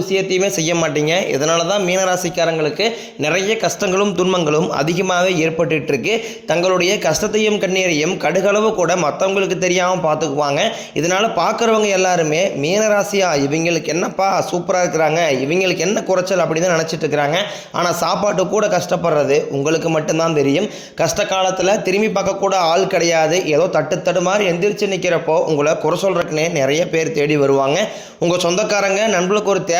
விஷயத்தையுமே செய்ய மாட்டீங்க. இதனால தான் மீனராசிக்காரங்களுக்கு நிறைய கஷ்டங்களும் துன்பங்களும் அதிகமாகவே ஏற்பட்டுட்டு இருக்கு தங்களுடைய கஷ்டத்தையும் கண்ணீரையும் கடுகளவு கூட மற்றவங்களுக்கு தெரியாமல் பார்த்துக்குவாங்க இதனால் பார்க்குறவங்க எல்லாருமே மீனராசியா இவங்களுக்கு என்னப்பா சூப்பராக இருக்கிறாங்க இவங்களுக்கு என்ன குறைச்சல் அப்படின்னு தான் நினச்சிட்டு இருக்கிறாங்க ஆனால் சாப்பாட்டு கூட கஷ்டப்படுறது உங்களுக்கு மட்டும்தான் தெரியும். கஷ்ட காலத்தில் திரும்பி பார்க்கக்கூட ஆள் கிடையாது. ஏதோ தட்டு தடுமாறி எந்திரிச்சு நிற்கிறப்போ உங்களை குறை சொல்கிறக்குன்னே நிறைய பேர் தேடி வருவாங்க. உங்கள் சொந்தக்காரங்க நண்பர்களுக்கு ஒரு தேவை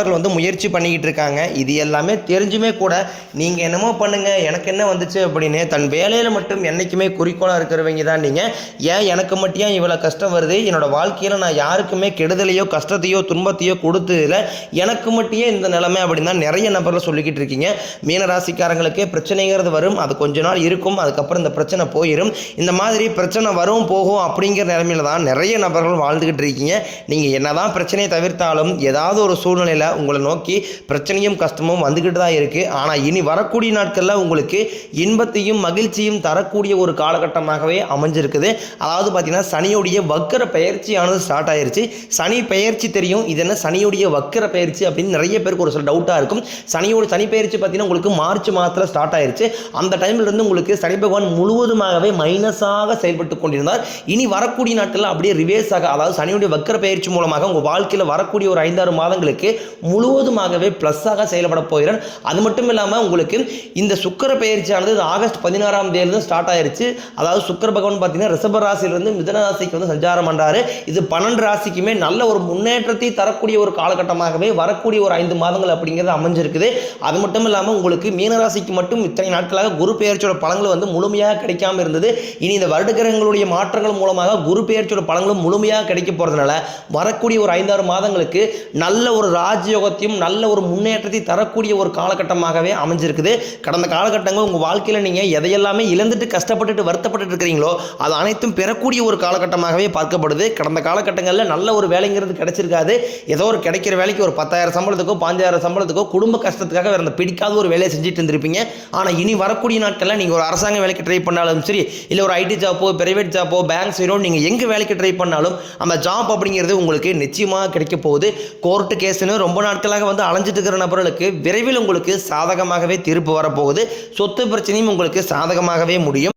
நபர்கள் வந்து முயற்சி பண்ணிக்கிட்டு இருக்காங்க. இது எல்லாமே தெரிஞ்சுமே கூட நீங்கள் என்னமோ பண்ணுங்கள் எனக்கு என்ன வந்துச்சு அப்படின்னு தன் வேலையில் மட்டும் என்றைக்குமே குறிக்கோளாக இருக்கிறவங்க தான் நீங்கள் ஏன் எனக்கு மட்டும் ஏன் இவ்வளோ கஷ்டம் வருது? என்னோடய வாழ்க்கையில் நான் யாருக்குமே கெடுதலையோ கஷ்டத்தையோ துன்பத்தையோ கொடுத்ததில்ல. எனக்கு மட்டும் இந்த நிலைமை அப்படின்னு தான் நிறைய நபர்கள் சொல்லிக்கிட்டு இருக்கீங்க. மீனராசிக்காரங்களுக்கு பிரச்சனைங்கிறது வரும். அது கொஞ்ச நாள் இருக்கும். அதுக்கப்புறம் இந்த பிரச்சனை போயிடும் இந்த மாதிரி பிரச்சனை வரும் போகும் அப்படிங்கிற நிலைமையில தான் நிறைய நபர்கள் வாழ்ந்துக்கிட்டு இருக்கீங்க. நீங்கள் என்னதான் பிரச்சனையை தவிர்த்தாலும் ஏதாவது ஒரு சூழ்நிலையில் உங்களை நோக்கி பிரச்சனையும் கஷ்டமும் வந்துக்கிட்டு தான் இருக்குது ஆனால் இனி வரக்கூடிய நாட்களில் உங்களுக்கு இன்பத்தையும் மகிழ்ச்சியும் தரக்கூடிய ஒரு காலகட்டமாகவே அமைஞ்சிருக்குது. அதாவது பார்த்தீங்கன்னா சனியுடைய வக்கர பயிற்சியானது ஸ்டார்ட் ஆயிருச்சு. சனி பெயர்ச்சி தெரியும். இது என்ன? சனியுடைய வக்கர பயிற்சி அப்படின்னு நிறைய பேருக்கு ஒரு சில டவுட்டாக இருக்கும். சனியோட சனி பயிற்சி பார்த்தீங்கன்னா உங்களுக்கு மார்ச் மாதத்தில் ஸ்டார்ட் ஆயிருச்சு. அந்த டைம்லேருந்து உங்களுக்கு சனி பகவான் முழுவதுமாகவே மைனஸாக செயல்பட்டு கொண்டிருந்தார். இனி வரக்கூடிய நாட்களில் அப்படியே ரிவேர்ஸ் ஆக அதாவது சனியுடைய வக்கர பயிற்சி மூலமாக உங்கள் வாழ்க்கையில் வரக்கூடிய ஒரு ஐந்தாறு மாதங்களுக்கு முழுவதுமாகவே ப்ளஸ்ஸாக செயல்பட போகிறார் அது மட்டும் இல்லாமல் உங்களுக்கு இந்த சுக்கர பயிற்சியானது இது ஆகஸ்ட் பதினாறாம் தேதி ஸ்டார்ட் ஆயிருச்சு. அதாவது சுக்கர பகவான் பார்த்தீங்கன்னா ரிஷப ராசியிலிருந்து மிதன ராசிக்கு வந்து சஞ்சாரம் பண்ணுறாரு இது பன்னெண்டு ராசிக்குமே நல்ல ஒரு முன்னேற்றத்தை தரக்கூடிய ஒரு காலகட்டமாகவே வரக்கூடிய ஒரு ஐந்து மாதங்கள் அப்படிங்கிறது அமைஞ்சிருக்குது. அது மட்டும் இல்லாமல் உங்களுக்கு மீனராசிக்கு மட்டும் இத்தனை நாட்களாக குரு பெயர்ச்சியோட பலன்கள் வந்து முழுமையாக கிடைக்காம இருந்தது. இனி இந்த வருடகிரகங்களுடைய மாற்றங்கள் மூலமாக குரு பெயர்ச்சியோட பலன்களும் முழுமையாக கிடைக்க போகிறதுனால வரக்கூடிய ஒரு ஐந்தாறு மாதங்களுக்கு நல்ல ஒரு ராஜயோகத்தையும் நல்ல ஒரு முன்னேற்றத்தை தரக்கூடிய ஒரு காலகட்டமாகவே அமைஞ்சிருக்குது. கடந்த காலகட்டங்கள் உங்கள் வாழ்க்கையில் நீங்கள் எதையெல்லாமே இழந்துட்டு கஷ்டப்பட்டுட்டு வருத்தப்பட்டுட்டு இருக்கிறீங்களோ அது அனைத்தும் பெறக்கூடிய ஒரு காலகட்டமாகவே பார்க்கப்படுது. கடந்த காலகட்டங்களில் நல்ல ஒரு வேலைங்கிறது கிடைச்சிருக்காது. ஏதோ ஒரு கிடைக்கிற வேலைக்கு ஒரு பத்தாயிரம் சம்பளத்துக்கோ பாஞ்சாயிரம் சம்பளத்துக்கோ குடும்ப கஷ்டத்துக்காக வேற அந்த பிடிக்காத ஒரு வேலையை செஞ்சுட்டு இருந்திருப்பீங்க. ஆனால் இனி வரக்கூடிய நாட்களில் நீங்கள் ஒரு அரசாங்க வேலைக்கு ட்ரை பண்ணாலும் சரி இல்லை ஒரு ஐடி ஜாப்போ பிரைவேட் ஜாப்போ பேங்க் சைடோ நீங்கள் எங்கே வேலைக்கு ட்ரை பண்ணாலும் அந்த ஜாப் அப்படிங்கிறது உங்களுக்கு நிச்சயமாக கிடைக்க போகுது. கோர்ட்டு கேஸுன்னு ரொம்ப நாட்களாக வந்து அலைஞ்சிட்டு இருக்கிற நபர்களுக்கு விரைவில் உங்களுக்கு சாதகமாகவே தீர்ப்பு வரப்போகுது. சொத்து பிரச்சனையும் உங்களுக்கு சாதகமாகவே முடியும்.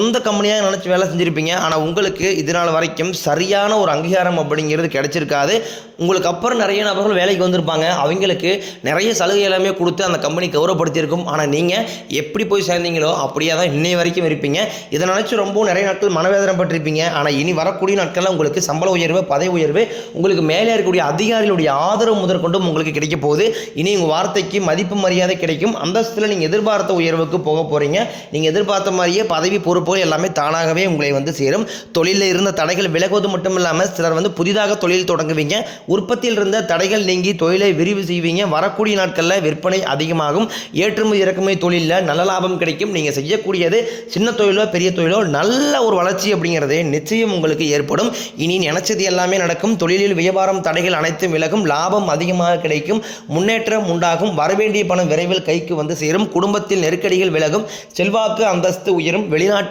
சொந்த கம்பெனியாக நினச்சி வேலை செஞ்சுருப்பீங்க. ஆனால் உங்களுக்கு இதனால் வரைக்கும் சரியான ஒரு அங்கீகாரம் அப்படிங்கிறது கிடைச்சிருக்காது. உங்களுக்கு அப்புறம் நிறைய நபர்கள் வேலைக்கு வந்திருப்பாங்க. அவங்களுக்கு நிறைய சலுகை எல்லாமே கொடுத்து அந்த கம்பெனி கௌரவப்படுத்தியிருக்கும். ஆனால் நீங்கள் எப்படி போய் சேர்ந்தீங்களோ அப்படியே தான் இன்னை வரைக்கும் இருப்பீங்க. இதை நினச்சி ரொம்பவும் நிறைய நாட்கள் மனவேதனை பட்டிருப்பீங்க. ஆனால் இனி வரக்கூடிய நாட்களில் உங்களுக்கு சம்பள உயர்வு பதவி உயர்வு உங்களுக்கு மேலே இருக்கக்கூடிய அதிகாரிகளுடைய ஆதரவு முதற்கொண்டும் உங்களுக்கு கிடைக்க போகுது. இனி உங்கள் வார்த்தைக்கு மதிப்பு மரியாதை கிடைக்கும். அந்தஸ்தில் நீங்கள் எதிர்பார்த்த உயர்வுக்கு போக போகிறீங்க நீங்கள் எதிர்பார்த்த மாதிரியே பதவி பொறுப்பு போல் எல்லாமே தானாகவே உங்களை வந்து சேரும். தொழிலில் இருந்த தடைகள் விலகுவது மட்டும் இல்லாமல் சிலர் வந்து புதிதாக தொழில் தொடங்குவீங்க. உற்பத்தியில் இருந்த தடைகள் நீங்கி தொழிலை விரிவு செய்வீங்க. வரக்கூடிய நாட்களில் விற்பனை அதிகமாகும். ஏற்றுமதி இறக்குமதி தொழிலில் நல்ல லாபம் கிடைக்கும். நீங்கள் செய்யக்கூடியது சின்ன தொழிலோ பெரிய தொழிலோ நல்ல ஒரு வளர்ச்சி அப்படிங்கிறது நிச்சயம் உங்களுக்கு ஏற்படும். இனி நினைச்சது எல்லாமே நடக்கும். தொழிலில் வியாபாரம் தடைகள் அனைத்தும் விலகும். லாபம் அதிகமாக கிடைக்கும். முன்னேற்றம் உண்டாகும். வரவேண்டிய பணம் விரைவில் கைக்கு வந்து சேரும். குடும்பத்தில் நெருக்கடிகள் விலகும். செல்வாக்கு அந்தஸ்து உயரும். வெளிநாட்டு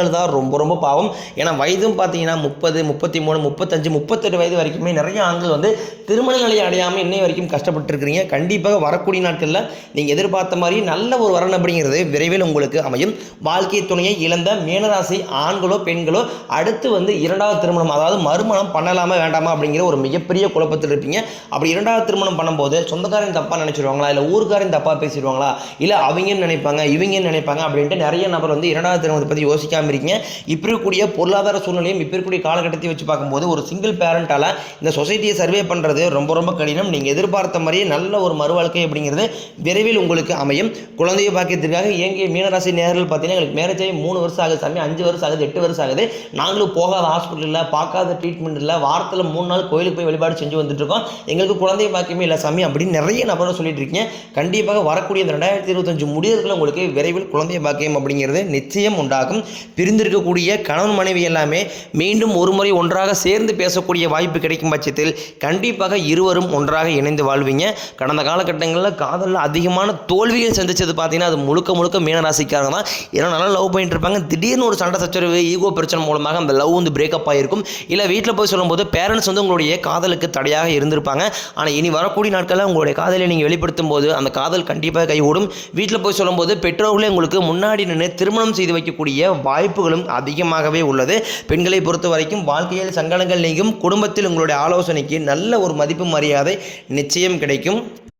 தான் ரொம்ப ரொம்ப பாவம். ஏன்னா வயதும் பார்த்தீங்கன்னா முப்பது முப்பத்தி மூணு முப்பத்தஞ்சு முப்பத்தெட்டு வயது வரைக்குமே நிறைய ஆண்கள் வந்து திருமண நிலையை அடையாமல் இன்னை வரைக்கும் கஷ்டப்பட்டு இருக்கிறீங்க கண்டிப்பாக வரக்கூடிய நாட்களில் நீங்கள் எதிர்பார்த்த மாதிரி நல்ல ஒரு வரன் அப்படிங்கிறது விரைவில் உங்களுக்கு அமையும். வாழ்க்கை துணையை இழந்த மீனராசி ஆண்களோ பெண்களோ அடுத்து வந்து இரண்டாவது திருமணம் அதாவது மறுமணம் பண்ணலாமா வேண்டாமா அப்படிங்கிற ஒரு மிகப்பெரிய குழப்பத்தில் இருப்பீங்க. அப்படி இரண்டாவது திருமணம் பண்ணும்போது சொந்தக்காரன் தப்பாக நினச்சிடுவாங்களா இல்லை ஊருக்காரன் தப்பாக பேசிடுவாங்களா? இல்லை அவங்கன்னு நினைப்பாங்க இவங்கன்னு நினைப்பாங்க அப்படின்ட்டு நிறைய நபர் வந்து இரண்டாவது திருமணத்தை பற்றி யோசிக்காமல் இருக்கீங்க. இப்போ இருக்கக்கூடிய பொருளாதார சூழ்நிலையும் இப்போ இருக்கக்கூடிய காலகட்டத்தை வச்சு பார்க்கும்போது ஒரு சிங்கிள் பேரண்டால் இந்த சொசைட்டியை சர்வே பண்ணுறது ரொம்ப ரொம்ப கடினம். நீங்கள் எதிர்பார்த்த மாதிரியே நல்ல ஒரு மறுவாழ்க்கை அப்படிங்கிறது விரைவில் உங்களுக்கு அமையும். குழந்தைய பாக்கியத்திற்காக இயங்கிய மீனராசி நேரில் பார்த்தீங்கன்னா எங்களுக்கு மேரேஜ் ஆகி மூணு வருஷம் ஆகுது சாமி அஞ்சு வருஷம் ஆகுது எட்டு வருஷம் ஆகுது. நாங்களும் போகாத ஹாஸ்பிட்டலில் பார்க்காத ட்ரீட்மெண்ட் இல்லை வாரத்தில் மூணு நாள் கோயிலுக்கு போய் வழிபாடு செஞ்சு வந்துட்டு இருக்கோம். எங்களுக்கு குழந்தை பாக்கியமே இல்லை சாமி அப்படின்னு நிறைய நபர்கள் சொல்லிட்டு இருக்கீங்க. கண்டிப்பாக வரக்கூடிய இந்த ரெண்டாயிரத்தி இருபத்தஞ்சு முடிவுகள் உங்களுக்கு விரைவில் குழந்தை பாக்கியம் அப்படிங்கிறது நிச்சயம் உண்டாகும். பிரிந்திருக்கக்கூடிய கணவன் மனைவி எல்லாமே மீண்டும் ஒரு முறை ஒன்றாக சேர்ந்து பேசக்கூடிய வாய்ப்பு கிடைக்கும் பட்சத்தில் கண்டிப்பாக இருவரும் ஒன்றாக இணைந்து வாழ்வீங்க. கடந்த காலகட்டங்களில் காதலில் அதிகமான தோல்விகள் சந்திச்சது பார்த்தீங்கன்னா அது முழுக்க முழுக்க மீனராசிக்காரங்க தான். ஏன்னா நல்லா லவ் பண்ணிட்டு இருப்பாங்க. திடீர்னு ஒரு சண்டை சச்சரவு ஈகோ பிரச்சனை மூலமாக அந்த லவ் வந்து பிரேக்கப் ஆகிருக்கும் இல்லை வீட்டில் போய் சொல்லும்போது பேரண்ட்ஸ் வந்து உங்களுடைய காதலுக்கு தடையாக இருந்திருப்பாங்க. ஆனால் இனி வரக்கூடிய நாட்களில் உங்களுடைய காதலை நீங்கள் வெளிப்படுத்தும் போது அந்த காதல் கண்டிப்பாக கைகூடும். வீட்டில் போய் சொல்லும்போது பெற்றோர்களே உங்களுக்கு முன்னாடி நின்று திருமணம் செய்து வைக்கக்கூடிய வாய்ப்பு வாய்ப்புகளும் அதிகமாகவே உள்ளது. பெண்களை பொறுத்த வரைக்கும் வாழ்க்கையில் சங்கடங்கள் நீங்கும். குடும்பத்தில் உங்களுடைய ஆலோசனைக்கு நல்ல ஒரு மதிப்பு மரியாதை நிச்சயம் கிடைக்கும்.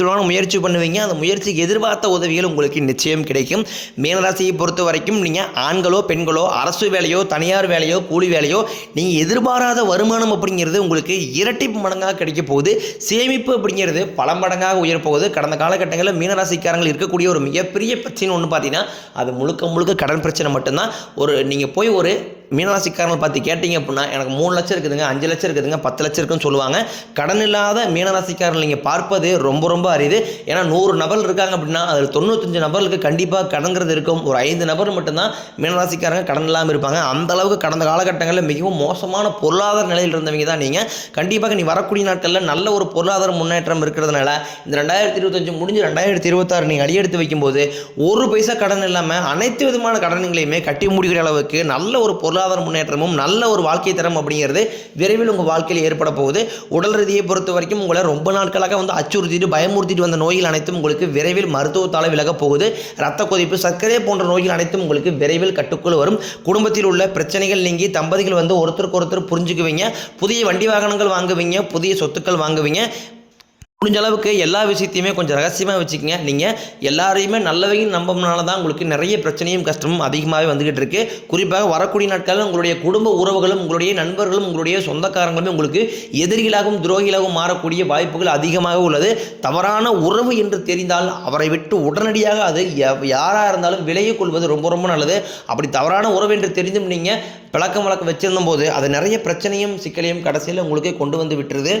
தொடங்க முயற்சி பண்ணுவீங்க. அந்த முயற்சிக்கு எதிர்பார்த்த உதவிகள் உங்களுக்கு நிச்சயம் கிடைக்கும். மீனராசியை பொறுத்த வரைக்கும் நீங்கள் ஆண்களோ பெண்களோ அரசு வேலையோ தனியார் வேலையோ கூலி வேலையோ நீங்கள் எதிர்பாராத வருமானம் அப்படிங்கிறது உங்களுக்கு இரட்டிப்பு மடங்காக கிடைக்க போகுது. சேமிப்பு அப்படிங்கிறது பல மடங்காக உயரப்போகுது கடந்த காலகட்டங்களில் மீனராசிக்காரங்கள் இருக்கக்கூடிய ஒரு மிகப்பெரிய பிரச்சனை ஒன்று பார்த்தீங்கன்னா அது முழுக்க முழுக்க கடன் பிரச்சனை மட்டும்தான். ஒரு நீங்கள் போய் ஒரு மீனராசிக்காரங்களை பார்த்து கேட்டிங்க அப்படின்னா எனக்கு மூணு லட்சம் இருக்குதுங்க அஞ்சு லட்சம் இருக்குதுங்க பத்து லட்சம் இருக்குன்னு சொல்லுவாங்க. கடன் இல்லாத மீனராசிக்காரர்கள் நீங்கள் பார்ப்பது ரொம்ப ரொம்ப அரிது. ஏன்னா நூறு நபர் இருக்காங்க அப்படின்னா அதில் தொண்ணூத்தஞ்சு நபர்களுக்கு கண்டிப்பாக கடன்கிறது இருக்கும். ஒரு ஐந்து நபர் மட்டும்தான் மீனராசிக்காரங்க கடன் இல்லாமல் இருப்பாங்க. அந்த அளவுக்கு கடந்த காலகட்டங்களில் மிகவும் மோசமான பொருளாதார நிலையில் இருந்தவங்க தான் நீங்கள் கண்டிப்பாக நீ வரக்கூடிய நாட்களில் நல்ல ஒரு பொருளாதார முன்னேற்றம் இருக்கிறதுனால இந்த ரெண்டாயிரத்தி இருபத்தஞ்சு முடிஞ்சு ரெண்டாயிரத்தி இருபத்தாறு நீங்கள் அடியெடுத்து வைக்கும்போது ஒரு பைசா கடன் இல்லாமல் அனைத்து விதமான கடன்களையுமே கட்டி முடிக்கிற அளவுக்கு நல்ல ஒரு பொருள் பொருளாதார முன்னேற்றமும் நல்ல ஒரு வாழ்க்கை தரம் அப்படிங்கிறது விரைவில் உங்கள் வாழ்க்கையில் ஏற்பட போகுது. உடல் ரீதியை பொறுத்த வரைக்கும் உங்களை ரொம்ப நாட்களாக வந்து அச்சுறுத்திட்டு பயமுறுத்திட்டு வந்த நோய்கள் அனைத்தும் உங்களுக்கு விரைவில் மருத்துவத்தால் விலகப் போகுது. ரத்த கொதிப்பு சர்க்கரை போன்ற நோய்கள் அனைத்தும் உங்களுக்கு விரைவில் கட்டுக்குள் வரும். குடும்பத்தில் உள்ள பிரச்சனைகள் நீங்கி தம்பதிகள் வந்து ஒருத்தருக்கு ஒருத்தர் புரிஞ்சுக்குவீங்க. புதிய வண்டி வாகனங்கள் வாங்குவீங்க. புதிய சொத்துக்கள் வாங்குவீங்க. முடிஞ்ச அளவுக்கு எல்லா விஷயத்தையுமே கொஞ்சம் ரகசியமாக வச்சுக்கோங்க. நீங்கள் எல்லாரையுமே நல்லவையும் நம்பனால தான் உங்களுக்கு நிறைய பிரச்சனையும் கஷ்டமும் அதிகமாகவே வந்துகிட்டு இருக்கு. குறிப்பாக வரக்கூடிய நாட்களில் உங்களுடைய குடும்ப உறவுகளும் உங்களுடைய நண்பர்களும் உங்களுடைய சொந்தக்காரங்களுமே உங்களுக்கு எதிரிகளாகவும் துரோகிகளாகவும் மாறக்கூடிய வாய்ப்புகள் அதிகமாக உள்ளது. தவறான உறவு என்று தெரிந்தால் அவரை விட்டு உடனடியாக அது யாராக இருந்தாலும் விலகிக் கொள்வது ரொம்ப ரொம்ப நல்லது. அப்படி தவறான உறவு என்று தெரிந்தும் நீங்கள் பழக்கம் வழக்கம் வச்சிருந்தும் போது அது நிறைய பிரச்சனையும் சிக்கலையும் கடைசியில் உங்களுக்கே கொண்டு வந்து விட்டுருது.